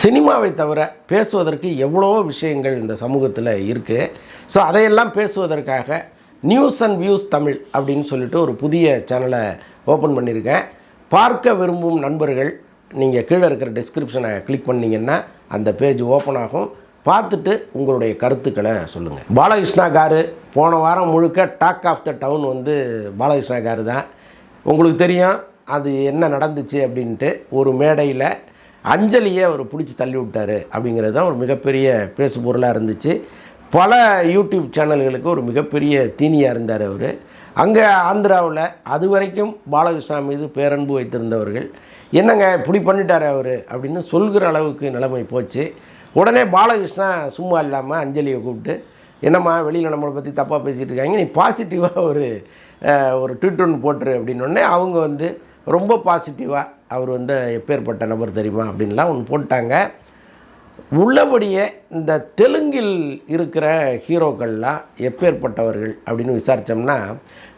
சினிமாவை தவிர பேசுவதற்கு எவ்வளவோ விஷயங்கள் இந்த சமூகத்தில் இருக்குது ஸோ அதையெல்லாம் பேசுவதற்காக நியூஸ் அண்ட் வியூஸ் தமிழ் அப்படின்னு சொல்லிட்டு ஒரு புதிய சேனலை ஓப்பன் பண்ணியிருக்கேன். பார்க்க விரும்பும் நண்பர்கள் நீங்கள் கீழே இருக்கிற டிஸ்கிரிப்ஷனை கிளிக் பண்ணிங்கன்னா அந்த பேஜ் ஓப்பன் ஆகும். பார்த்துட்டு உங்களுடைய கருத்துக்களை சொல்லுங்கள் பாலகிருஷ்ணா காரு போன வாரம் முழுக்க டாக் ஆஃப் த டவுன் வந்து பாலகிருஷ்ணா காரு தான் உங்களுக்கு தெரியும் அது என்ன நடந்துச்சு அப்படின்ட்டு ஒரு மேடையில் அஞ்சலியை அவர் பிடிச்சி தள்ளி விட்டார் அப்படிங்கிறது தான் ஒரு மிகப்பெரிய பேசு பொருளாக இருந்துச்சு. பல யூடியூப் சேனல்களுக்கு ஒரு மிகப்பெரிய தீனியாக இருந்தார் அவர். அங்கே ஆந்திராவில் அது வரைக்கும் பாலகிருஷ்ணா மீது பேரன்பு வைத்திருந்தவர்கள் என்னங்க இப்படி பண்ணிட்டார் அவர் அப்படின்னு சொல்கிற அளவுக்கு நிலைமை போச்சு. உடனே பாலகிருஷ்ணா சும்மா இல்லாமல் அஞ்சலியை கூப்பிட்டு என்னம்மா வெளியில் நம்மளை பற்றி தப்பாக பேசிகிட்டு இருக்காங்க நீ பாசிட்டிவாக ஒரு ஒரு ட்விட் ஒன்று போட்டுரு அப்படின்னோடனே அவங்க வந்து ரொம்ப பாசிட்டிவாக அவர் வந்து எப்பேற்பட்ட நபர் தெரியுமா அப்படின்லாம் ஒன்று போட்டாங்க. உள்ளபடியே இந்த தெலுங்கில் இருக்கிற ஹீரோக்கள்லாம் எப்பேற்பட்டவர்கள் அப்படின்னு விசாரித்தோம்னா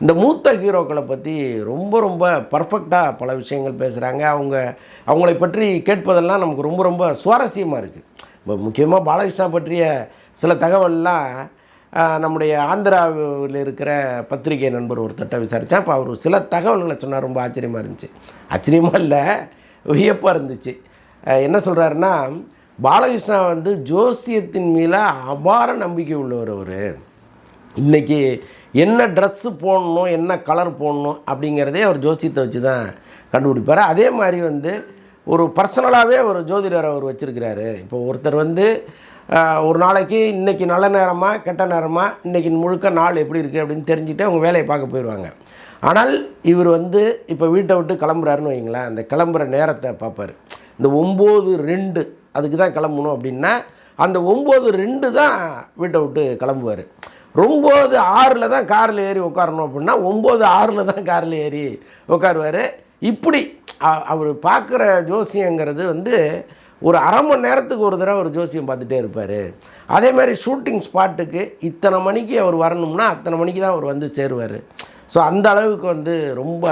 இந்த மூத்த ஹீரோக்களை பற்றி ரொம்ப ரொம்ப பர்ஃபெக்டாக பல விஷயங்கள் பேசுகிறாங்க அவங்க அவங்களை பற்றி கேட்பதெல்லாம் நமக்கு ரொம்ப ரொம்ப சுவாரஸ்யமாக இருக்குது இப்போ முக்கியமாக பாலகிருஷ்ணா பற்றிய சில தகவல்லாம் நம்முடைய ஆந்திராவில் இருக்கிற பத்திரிகை நண்பர் ஒருத்தட்ட விசாரித்தேன். அப்போ அவர் சில தகவல்களை சொன்னார். ரொம்ப ஆச்சரியமாக இருந்துச்சு. ஆச்சரியமாக இல்லை வியப்பாக இருந்துச்சு. என்ன சொல்கிறாருன்னா பாலகிருஷ்ணா வந்து ஜோசியத்தின் மேலே அபார நம்பிக்கை உள்ளவர் அவர். இன்றைக்கி என்ன ட்ரெஸ்ஸு போடணும் என்ன கலர் போடணும் அப்படிங்கிறதே அவர் ஜோசியத்தை வச்சு தான் கண்டுபிடிப்பார். அதே மாதிரி வந்து ஒரு பர்சனலாகவே ஒரு ஜோதிடர் அவர் வச்சுருக்கிறாரு. இப்போ ஒருத்தர் வந்து ஒரு நாளைக்கு இன்றைக்கி நல்ல நேரமாக கெட்ட நேரமாக இன்றைக்கி முழுக்க நாள் எப்படி இருக்குது அப்படின்னு தெரிஞ்சுட்டு அவங்க வேலையை பார்க்க போயிடுவாங்க. ஆனால் இவர் வந்து இப்போ வீட்டை விட்டு கிளம்புறாருன்னு வைங்களேன் அந்த கிளம்புற நேரத்தை பார்ப்பார். இந்த ஒம்பது ரெண்டு அதுக்கு தான் கிளம்பணும் அப்படின்னா அந்த ஒம்பது ரெண்டு தான் வீட்டை விட்டு கிளம்புவார். ஒம்பது ஆறில் தான் காரில் ஏறி உட்காரணும் அப்படின்னா ஒம்பது ஆறில் தான் காரில் ஏறி உட்காருவார். இப்படி அவர் பார்க்குற ஜோசியங்கிறது வந்து ஒரு அரை மணி நேரத்துக்கு ஒரு தடவை ஒரு ஜோசியம் பார்த்துட்டே இருப்பார். அதே மாதிரி ஷூட்டிங் ஸ்பாட்டுக்கு இத்தனை மணிக்கு அவர் வரணும்னா அத்தனை மணிக்கு தான் அவர் வந்து சேருவார். ஸோ அந்த அளவுக்கு வந்து ரொம்ப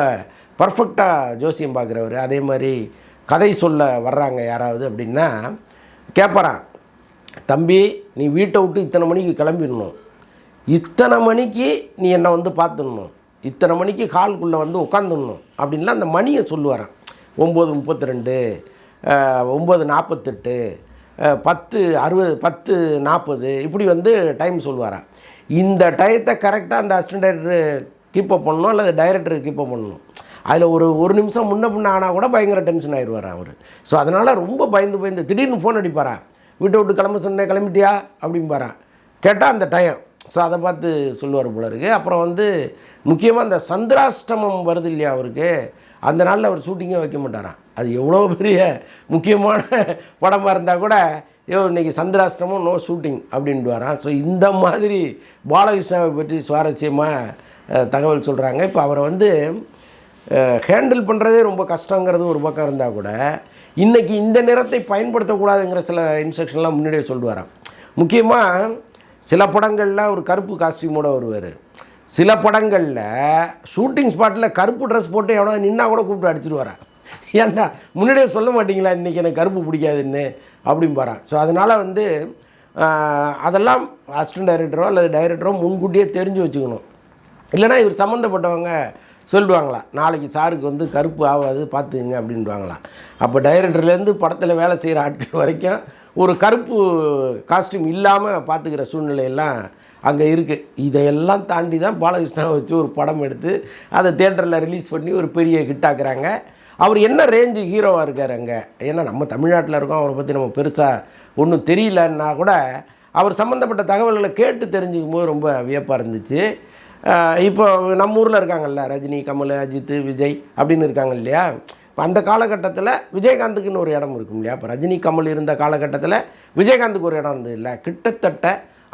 பர்ஃபெக்டாக ஜோசியம் பார்க்குறவர். அதே மாதிரி கதை சொல்ல வர்றாங்க யாராவது அப்படின்னா கேட்பறான் தம்பி நீ வீட்டை விட்டு இத்தனை மணிக்கு கிளம்பிடணும். இத்தனை மணிக்கு நீ என்னை வந்து பார்த்துடணும். இத்தனை மணிக்கு ஹால்குள்ளே வந்து உட்காந்துடணும் அப்படின்லாம் அந்த மணியை சொல்லுவாரான் ஒம்பது முப்பத்தி ரெண்டு ஒம்பது நாற்பத்தெட்டு பத்து அறுபது பத்து நாற்பது இப்படி வந்து டைம் சொல்லுவாராம் இந்த டயத்தை கரெக்டாக அந்த அசிஸ்டன்ட் டைரக்டர் கீப்பப் பண்ணணும் அல்லது டைரக்டர் கீப்பப் பண்ணணும். அதில் ஒரு ஒரு நிமிஷம் முன்ன பின்ன ஆனால் கூட பயங்கர டென்ஷன் ஆயிடுவார் அவர். ஸோ அதனால் ரொம்ப பயந்து பயந்து திடீர்னு ஃபோன் அடிப்பாரா. வீட்டை விட்டு கிளம்ப சொன்னேன் கிளம்பிட்டியா? அப்படிம்பாரா. கேட்டால் அந்த டைம் ஸோ அதை பார்த்து சொல்லுவார் போல இருக்கு. அப்புறம் வந்து முக்கியமாக அந்த சந்திராஷ்டமம் வருது இல்லையா அவருக்கு அந்த நாளில் அவர் ஷூட்டிங்கே வைக்க மாட்டாரான் அது எவ்வளோ பெரிய முக்கியமான படமாக இருந்தால் கூட ஐயோ இன்னைக்கு சந்திராஷ்டிரமும் நோ ஷூட்டிங் அப்படின்ட்டு வரான் ஸோ இந்த மாதிரி பாலகிருஷ்ணாவை பற்றி சுவாரஸ்யமாக தகவல் சொல்கிறாங்க இப்போ அவரை வந்து ஹேண்டில் பண்ணுறதே ரொம்ப கஷ்டங்கிறது ஒரு பக்கம் இருந்தால் கூட இன்றைக்கி இந்த நிறத்தை பயன்படுத்தக்கூடாதுங்கிற சில இன்ஸ்ட்ரக்ஷன்லாம் முன்னாடியே சொல்லுவாராம். முக்கியமாக சில படங்களில் ஒரு கருப்பு காஸ்டியூமோடு வருவார். சில படங்களில் ஷூட்டிங் ஸ்பாட்டில் கருப்பு ட்ரெஸ் போட்டு எவனோ நின்னா கூட கூப்பிட்டு அடிச்சிருவாரான் ஏன்டா முன்னாடியே சொல்ல மாட்டீங்களா இன்றைக்கி எனக்கு கருப்பு பிடிக்காதுன்னு? அப்படிம்பாரான் ஸோ அதனால் வந்து அதெல்லாம் அசிஸ்டன்ட் டைரக்டரோ அல்லது டைரக்டரோ முன்கூட்டியே தெரிஞ்சு வச்சுக்கணும். இல்லைனா இவர் சம்மந்தப்பட்டவங்க சொல்லிடுவாங்களா நாளைக்கு சாருக்கு வந்து கருப்பு ஆகாது பார்த்துக்குங்க அப்படின்டுவாங்களா அப்போ டைரக்டர்லேருந்து படத்தில் வேலை செய்கிற ஆட்கள் வரைக்கும் ஒரு கருப்பு காஸ்டியூம் இல்லாமல் பார்த்துக்கிற சூழ்நிலையெல்லாம் அங்கே இருக்குது இதையெல்லாம் தாண்டி தான் பாலகிருஷ்ணாவை வச்சு ஒரு படம் எடுத்து அதை தேட்டரில் ரிலீஸ் பண்ணி ஒரு பெரிய ஹிட் ஆக்குறாங்க. அவர் என்ன ரேஞ்சு ஹீரோவாக இருக்கார் அங்கே? ஏன்னா நம்ம தமிழ்நாட்டில் இருக்கோம். அவரை பற்றி நம்ம பெருசாக ஒன்றும் தெரியலன்னா கூட அவர் சம்மந்தப்பட்ட தகவல்களை கேட்டு தெரிஞ்சுக்கும் போது ரொம்ப வியப்பாக இருந்துச்சு. இப்போ நம்ம ஊரில் இருக்காங்கல்ல ரஜினி கமல் அஜித் விஜய் அப்படின்னு இருக்காங்க இல்லையா? இப்போ அந்த காலகட்டத்தில் விஜயகாந்துக்குன்னு ஒரு இடம் இருக்கும் இல்லையா? இப்போ ரஜினி கமல் இருந்த காலகட்டத்தில் விஜயகாந்துக்கு ஒரு இடம் இருந்தது இல்லை. கிட்டத்தட்ட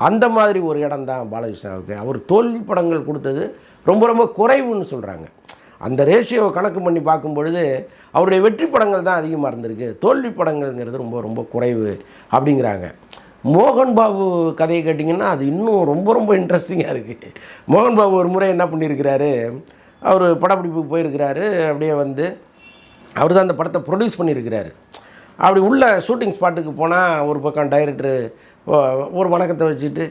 அந்த மாதிரி ஒரு இடம் தான் பாலகிருஷ்ணாவுக்கு. அவர் தோல்வி படங்கள் கொடுத்தது ரொம்ப ரொம்ப குறைவுன்னு சொல்கிறாங்க அந்த ரேஷியோவை கணக்கு பண்ணி பார்க்கும் பொழுது அவருடைய வெற்றி படங்கள் தான் அதிகமாக இருந்திருக்கு. தோல்வி படங்கள்ங்கிறது ரொம்ப ரொம்ப குறைவு அப்படிங்கிறாங்க. மோகன் பாபு கதையை கேட்டிங்கன்னா அது இன்னும் ரொம்ப ரொம்ப இன்ட்ரெஸ்டிங்காக இருக்குது மோகன் பாபு ஒரு முறை என்ன பண்ணியிருக்கிறாரு அவர் படப்பிடிப்புக்கு போயிருக்கிறாரு அப்படியே வந்து அவர் தான் அந்த படத்தை ப்ரொடியூஸ் பண்ணியிருக்கிறாரு. அப்படி உள்ள ஷூட்டிங் ஸ்பாட்டுக்கு போனால் ஒரு பக்கம் டைரக்டர் ஒரு வணக்கத்தை வச்சுட்டு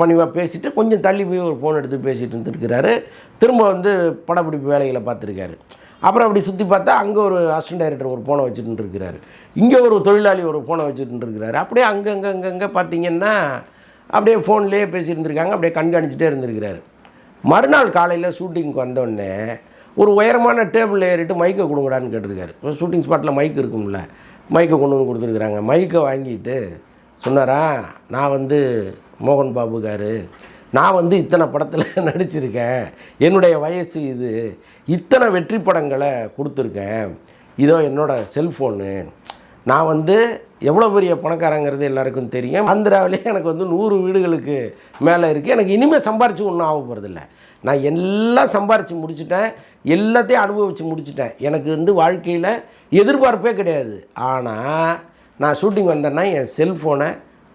பணிவாக பேசிவிட்டு கொஞ்சம் தள்ளி போய் ஒரு ஃபோன் எடுத்து பேசிகிட்டு இருந்துருக்கிறாரு. திரும்ப வந்து படப்பிடிப்பு வேலைகளை பார்த்துருக்காரு. அப்புறம் அப்படி சுற்றி பார்த்தா அங்கே ஒரு அசிஸ்டன்ட் டைரக்டர் ஒரு ஃபோனை வச்சுட்டு இருக்கிறாரு இங்கே ஒரு தொழிலாளி ஒரு ஃபோனை வச்சுட்டு இருக்கிறாரு அப்படியே அங்கங்கே அங்கங்கே பார்த்தீங்கன்னா அப்படியே ஃபோன்லேயே பேசியிருந்துருக்காங்க இருந்திருக்காங்க. அப்படியே கண்காணிச்சிட்டே இருந்திருக்கிறாரு. மறுநாள் காலையில் ஷூட்டிங்க்கு வந்தோடனே ஒரு உயரமான டேபிளில் ஏறிட்டு மைக்கை கொடுங்கடான்னு கேட்டிருக்காரு. இப்போ ஷூட்டிங் ஸ்பாட்டில் மைக் இருக்கும்ல. மைக்கை கொண்டு வந்து கொடுத்துருக்குறாங்க. மைக்கை வாங்கிட்டு சொன்னாரா நான் வந்து மோகன் பாபு காரு நான் வந்து இத்தனை படத்தில் நடிச்சிருக்கேன். என்னுடைய வயசு இது. இத்தனை வெற்றி படங்களை கொடுத்துருக்கேன். இதோ என்னோடய செல்ஃபோனு. நான் வந்து எவ்வளோ பெரிய பணக்காரங்கிறது எல்லாருக்கும் தெரியும். ஆந்திராவிலே எனக்கு வந்து நூறு வீடுகளுக்கு மேலே இருக்குது எனக்கு இனிமேல் சம்பாரிச்சு ஒன்றும் ஆக போகிறதில்ல நான் எல்லாம் சம்பாரித்து முடிச்சுட்டேன். எல்லாத்தையும் அனுபவித்து முடிச்சிட்டேன். எனக்கு வந்து வாழ்க்கையில் எதிர்பார்ப்பே கிடையாது. ஆனால் நான் ஷூட்டிங் வந்தேன்னா என் செல்ஃபோனை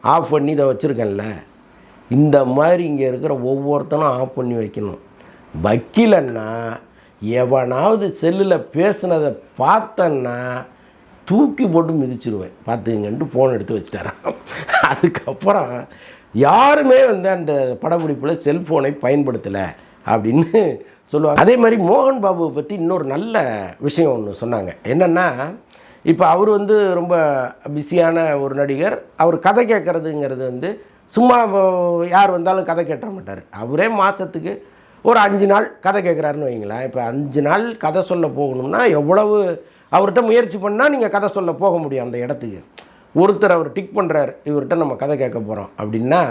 ஆஃப் பண்ணி இதை வச்சுருக்கேன்ல. இந்த மாதிரி இங்கே இருக்கிற ஒவ்வொருத்தனும் ஆஃப் பண்ணி வைக்கணும். வைக்கலன்னா எவனாவது செல்லில் பேசுனதை பார்த்தன்னா தூக்கி போட்டு மிதிச்சிருவேன். பார்த்துங்கன்ட்டு ஃபோன் எடுத்து வச்சுட்டாரான் அதுக்கப்புறம் யாருமே வந்து அந்த படப்பிடிப்பில் செல்ஃபோனை பயன்படுத்தலை அப்படின்னு சொல்லுவாங்க. அதே மாதிரி மோகன் பாபுவை பற்றி இன்னொரு நல்ல விஷயம் ஒன்று சொன்னாங்க. என்னென்னா இப்போ அவர் வந்து ரொம்ப பிஸியான ஒரு நடிகர். அவர் கதை கேட்குறதுங்கிறது வந்து சும்மா யார் வந்தாலும் கதை கேட்ட மாட்டார். அவரே மாதத்துக்கு ஒரு அஞ்சு நாள் கதை கேட்குறாருன்னு வைங்களேன். இப்போ அஞ்சு நாள் கதை சொல்ல போகணும்னா எவ்வளவு அவர்கிட்ட முயற்சி பண்ணால் நீங்கள் கதை சொல்ல போக முடியும் அந்த இடத்துக்கு. ஒருத்தர் அவர் டிக் பண்ணுறார் இவர்கிட்ட நம்ம கதை கேட்க போகிறோம் அப்படின்னா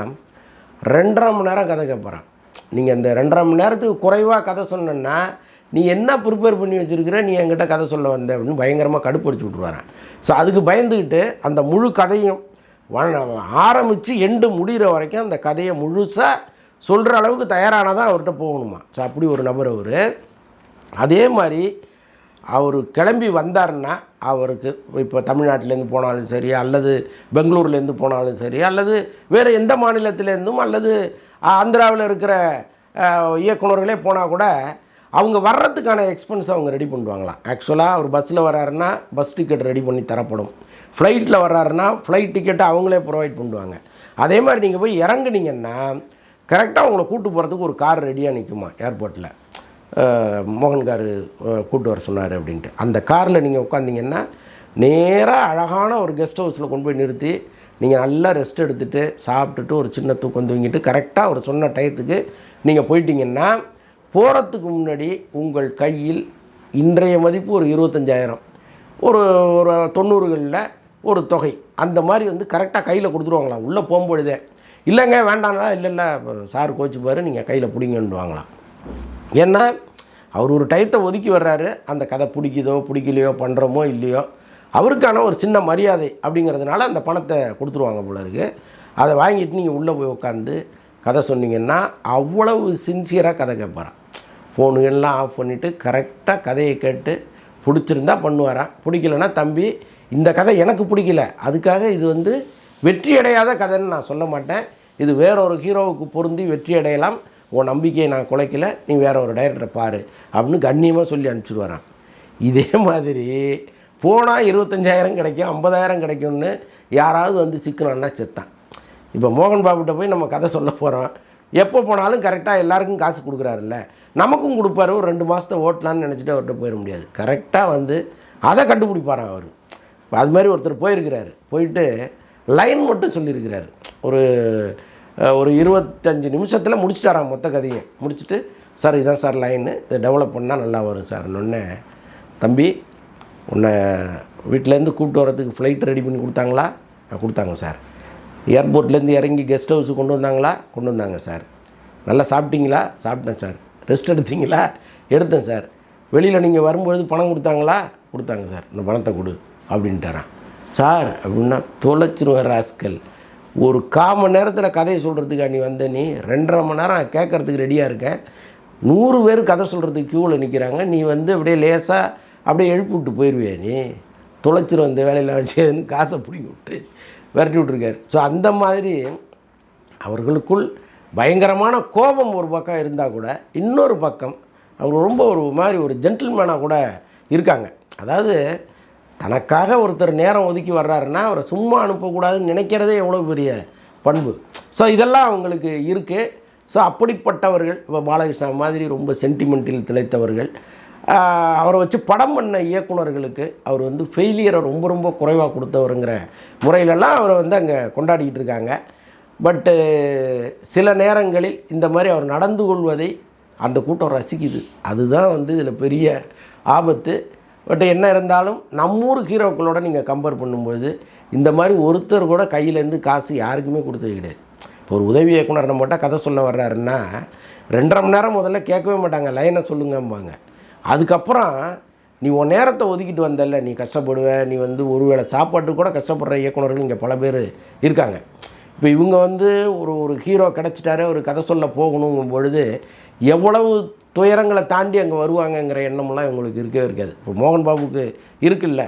ரெண்டரை மணி நேரம் கதை கேட்பறான் நீங்கள் இந்த ரெண்டரை மணி நேரத்துக்கு குறைவாக கதை சொன்னோன்னா நீ என்ன ப்ரிப்பேர் பண்ணி வச்சுருக்கிற நீ என்கிட்ட கதை சொல்ல வந்த அப்படின்னு பயங்கரமாக கடுப்படிச்சு விட்ருவாரன் ஸோ அதுக்கு பயந்துக்கிட்டு அந்த முழு கதையும் ஆரம்பித்து எண்டு முடிகிற வரைக்கும் அந்த கதையை முழுசாக சொல்கிற அளவுக்கு தயாரானதான் அவர்கிட்ட போகணுமா. ஸோ அப்படி ஒரு நபர் அவர். அதே மாதிரி அவர் கிளம்பி வந்தாருன்னா அவருக்கு இப்போ தமிழ்நாட்டிலேருந்து போனாலும் சரி அல்லது பெங்களூர்லேருந்து போனாலும் சரி அல்லது வேறு எந்த மாநிலத்திலேருந்தும் அல்லது ஆந்திராவில் இருக்கிற இயக்குனர்களே போனால் கூட அவங்க வர்றதுக்கான எக்ஸ்பென்ஸ் அவங்க ரெடி பண்ணுவாங்களாம் ஆக்சுவலாக அவர் பஸ்ஸில் வராருன்னா பஸ் டிக்கெட் ரெடி பண்ணி தரப்படும். ஃப்ளைட்டில் வர்றாருன்னா ஃப்ளைட் டிக்கெட்டை அவங்களே ப்ரொவைட் பண்ணுவாங்க. அதே மாதிரி நீங்கள் போய் இறங்குனீங்கன்னா கரெக்டாக உங்களை கூட்டு போகிறதுக்கு ஒரு கார் ரெடியாக நிற்குமா ஏர்போர்ட்டில் மோகன் கார் கூட்டு வர சொன்னார் அப்படின்ட்டு. அந்த காரில் நீங்கள் உட்காந்திங்கன்னா நேராக அழகான ஒரு கெஸ்ட் ஹவுஸில் கொண்டு போய் நிறுத்தி நீங்கள் நல்லா ரெஸ்ட் எடுத்துகிட்டு சாப்பிட்டுட்டு ஒரு சின்ன தூக்கம் தூங்கிட்டு கரெக்டாக ஒரு சொன்ன டயத்துக்கு நீங்கள் போயிட்டீங்கன்னா போகிறதுக்கு முன்னாடி உங்கள் கையில் இன்றைய மதிப்பு ஒரு இருபத்தஞ்சாயிரம். ஒரு ஒரு தொண்ணூறுகளில் ஒரு தொகை. அந்த மாதிரி வந்து கரெக்டாக கையில் கொடுத்துருவாங்களாம் உள்ளே போகும்பொழுதே. இல்லைங்க வேண்டாங்களா இல்லை இல்லை சார் கோச்சுப்பாரு நீங்கள் கையில் பிடிங்கன்னுவாங்களாம் ஏன்னா அவர் ஒரு டயத்தை ஒதுக்கி வர்றாரு. அந்த கதை பிடிக்குதோ பிடிக்கலையோ பண்ணுறோமோ இல்லையோ அவருக்கான ஒரு சின்ன மரியாதை அப்படிங்கிறதுனால அந்த பணத்தை கொடுத்துருவாங்க போல இருக்கு. அதை வாங்கிட்டு நீங்கள் உள்ளே போய் உட்காந்து கதை சொன்னீங்கன்னா அவ்வளவு சின்சியராக கதை கேட்பாரான் ஃபோனுகள்லாம் ஆஃப் பண்ணிவிட்டு கரெக்டாக கதையை கேட்டு பிடிச்சிருந்தா பண்ணுவாராம். பிடிக்கலன்னா தம்பி இந்த கதை எனக்கு பிடிக்கல. அதுக்காக இது வந்து வெற்றி அடையாத கதைன்னு நான் சொல்ல மாட்டேன். இது வேற ஒரு ஹீரோவுக்கு பொருந்தி வெற்றி அடையலாம் உன் நம்பிக்கையை நான் குலைக்கல. நீ வேற ஒரு டைரக்டரை பாரு அப்படின்னு கண்ணியமாக சொல்லி அனுப்பிச்சிடுவாரான் இதே மாதிரி போனால் இருபத்தஞ்சாயிரம் கிடைக்கும் ஐம்பதாயிரம் கிடைக்கும்னு யாராவது வந்து சிக்கணும்னா செத்தான். இப்போ மோகன் பாபுகிட்ட போய் நம்ம கதை சொல்ல போகிறோம் எப்போ போனாலும் கரெக்டாக எல்லாருக்கும் காசு கொடுக்குறாருல்ல. நமக்கும் கொடுப்பாரு ஒரு ரெண்டு மாதத்தை ஓட்டலான்னு நினச்சிட்டு அவர்கிட்ட போயிட முடியாது. கரெக்டாக வந்து அதை கண்டுபிடிப்பாராம் அவர். அது மாதிரி ஒருத்தர் போயிருக்கிறாரு. போயிட்டு லைன் மட்டும் சொல்லியிருக்கிறாரு. ஒரு ஒரு இருபத்தஞ்சு நிமிஷத்தில் முடிச்சிட்டாராம் மொத்த கதையை. முடிச்சுட்டு சார் இதான் சார் லைனு இதை டெவலப் பண்ணால் நல்லா வரும் சார். ஒன்று தம்பி உன்னை வீட்டிலேருந்து கூப்பிட்டு வரதுக்கு ஃப்ளைட் ரெடி பண்ணி கொடுத்தாங்களா? கொடுத்தாங்க சார். ஏர்போர்ட்லேருந்து இறங்கி கெஸ்ட் ஹவுஸுக்கு கொண்டு வந்தாங்களா? கொண்டு வந்தாங்க சார். நல்லா சாப்பிட்டீங்களா? சாப்பிட்டேன் சார். ரெஸ்ட் எடுத்தீங்களா? எடுத்தேன் சார். வெளியில் நீங்கள் வரும்பொழுது பணம் கொடுத்தாங்களா? கொடுத்தாங்க சார். இந்த பணத்தை கொடு அப்படின்ட்டாரான் சார் அப்படின்னா தொலைச்சிருவேன் ராஸ்கல். ஒரு கால் மணி நேரத்தில் கதையை சொல்கிறதுக்கா நீ வந்த நீ? ரெண்டரை மணி நேரம் கேட்குறதுக்கு ரெடியாக இருக்கேன். நூறு பேர் கதை சொல்கிறதுக்கு க்யூவில் நிற்கிறாங்க நீ வந்து அப்படியே லேசாக அப்படியே எழுப்பி விட்டு போயிடுவியா நீ? தொலைச்சிரும் இந்த வேலையில் வச்சுன்னு காசை பிடிங்கி விட்டு விரட்டி விட்ருக்காரு ஸோ அந்த மாதிரி அவர்களுக்குள் பயங்கரமான கோபம் ஒரு பக்கம் இருந்தால் கூட இன்னொரு பக்கம் அவர் ரொம்ப ஒரு மாதிரி ஒரு ஜென்டில்மேனாக கூட இருக்காங்க. அதாவது தனக்காக ஒருத்தர் நேரம் ஒதுக்கி வர்றாருன்னா அவரை சும்மா அனுப்பக்கூடாதுன்னு நினைக்கிறதே எவ்வளோ பெரிய பண்பு. ஸோ இதெல்லாம் அவங்களுக்கு இருக்குது ஸோ அப்படிப்பட்டவர்கள் இப்போ பாலகிருஷ்ணா மாதிரி ரொம்ப சென்டிமெண்டில் திளைத்தவர்கள் அவரை வச்சு படம் பண்ண இயக்குனர்களுக்கு அவர் வந்து ஃபெயிலியரை ரொம்ப ரொம்ப குறைவாக கொடுத்தவருங்கிற முறையிலலாம் அவரை வந்து அங்கே கொண்டாடிக்கிட்டு இருக்காங்க. பட்டு சில நேரங்களில் இந்த மாதிரி அவர் நடந்து கொள்வதை அந்த கூட்டம் ரசிக்குது. அதுதான் வந்து இதில் பெரிய ஆபத்து. பட் என்ன இருந்தாலும் நம்மூர் ஹீரோக்களோட நீங்கள் கம்பேர் பண்ணும்போது இந்த மாதிரி ஒருத்தர் கூட கையிலேருந்து காசு யாருக்குமே கொடுத்தது கிடையாது. இப்போ ஒரு உதவி இயக்குனர் நம்மகிட்ட கதை சொல்ல வர்றாருன்னா ரெண்டரை மணி நேரம் முதல்ல கேட்கவே மாட்டாங்க லைனை சொல்லுங்கம்பாங்க. அதுக்கப்புறம் நீ உன் நேரத்தை ஒதுக்கிட்டு வந்தல்ல நீ கஷ்டப்படுவ நீ வந்து ஒருவேளை சாப்பாட்டுக்கு கூட கஷ்டப்படுற இயக்குனர்கள் இங்கே பல பேர் இருக்காங்க. இப்போ இவங்க வந்து ஒரு ஒரு ஹீரோ கிடச்சிட்டாரு ஒரு கதை சொல்ல போகணுங்கும் பொழுது எவ்வளவு துயரங்களை தாண்டி அங்கே வருவாங்கங்கிற எண்ணமெல்லாம் இவங்களுக்கு இருக்கவே இருக்காது. இப்போ மோகன் பாபுக்கு இருக்குல்ல.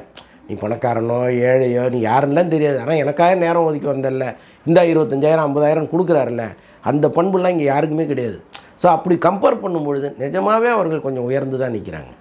நீ பணக்காரனோ ஏழையோ நீ யாருன்னெலாம் தெரியாது. ஆனால் எனக்காக நேரம் ஒதுக்கி வந்தல இந்த இருபத்தஞ்சாயிரம் ஐம்பதாயிரம் கொடுக்குறாருல்ல. அந்த பண்புலாம் இங்கே யாருக்குமே கிடையாது. ஸோ அப்படி கம்பேர் பண்ணும்பொழுது நிஜமாகவே அவர்கள் கொஞ்சம் உயர்ந்து தான் நிற்கிறாங்க